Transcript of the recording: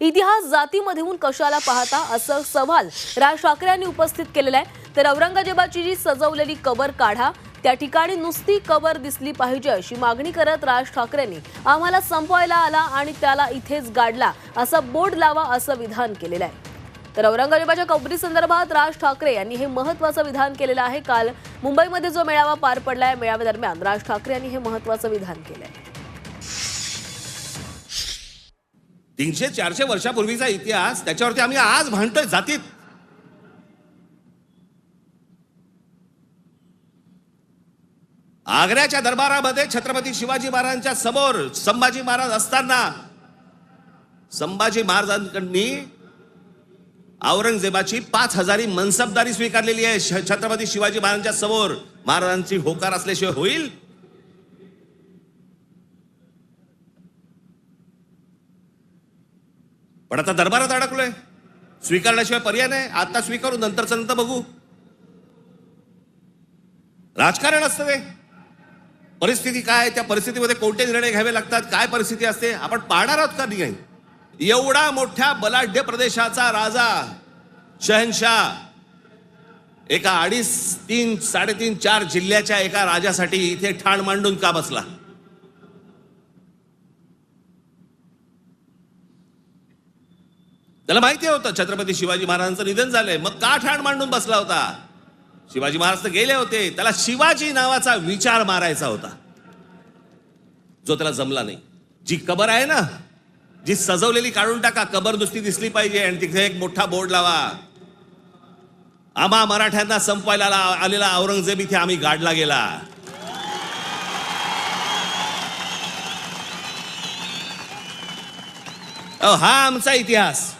इतिहास जातीमधून कशाला पाहता असं सवाल राज ठाकरे यांनी उपस्थित केलेला आहे. तर औरंगजेबाची जी सजवलेली कबर काढा त्या ठिकाणी नुसती कबर दिसली पाहिजे अशी मागणी करत राज ठाकरेंनी आम्हाला संपवायला आला आणि त्याला इथेच गाडला असा बोर्ड लावा असं विधान केलेलं आहे. तर औरंगजेबाच्या कबरी संदर्भात राज ठाकरे यांनी हे महत्वाचं विधान केलेलं आहे. काल मुंबईमध्ये जो मेळावा पार पडलाय मेळाव्यादरम्यान राज ठाकरे यांनी हे महत्वाचं विधान केलं आहे तीनशे चारशे वर्षापूर्वीचा इतिहास त्याच्यावरती आम्ही आज भांडतोय जातीत. आग्र्याच्या दरबारामध्ये छत्रपती शिवाजी महाराजांच्या समोर संभाजी महाराज असताना संभाजी महाराजांकडनी औरंगजेबाची पाच हजारी मनसबदारी स्वीकारलेली आहे. श- छत्रपती शिवाजी महाराजांच्या समोर महाराजांची होकार असल्याशिवाय होईल. पण आता दरबारात अडकलोय. स्वीकारण्याशिवाय पर्याय नाही. आता स्वीकारू नंतरचं नंतर बघू. राजकारण असतं ते परिस्थिती काय त्या परिस्थितीमध्ये कोणते निर्णय घ्यावे लागतात? काय परिस्थिती असते? आपण पाहणार आहोत का नाही? एवढा मोठ्या बलाढ्य प्रदेशाचा राजा शहनशाह एका अडीच तीन साडेतीन चार जिल्ह्याच्या एका राजासाठी इथे ठाण मांडून का बसला? त्याला माहिती होतं छत्रपती शिवाजी महाराजांचं निधन झालंय. मग का ठाण मांडून बसला होता. शिवाजी महाराज तर गेले होते. त्याला शिवाजी नावाचा विचार मारायचा होता. जो त्याला जमला नाही. जी कबर आहे ना जी सजवलेली काढून टाका कबर नुसती दिसली पाहिजे आणि तिथे एक मोठा बोर्ड लावा. आम्हा मराठ्यांना संपवायला आलेला औरंगजेब इथे आम्ही गाडला गेला. अहो, हा आमचा इतिहास.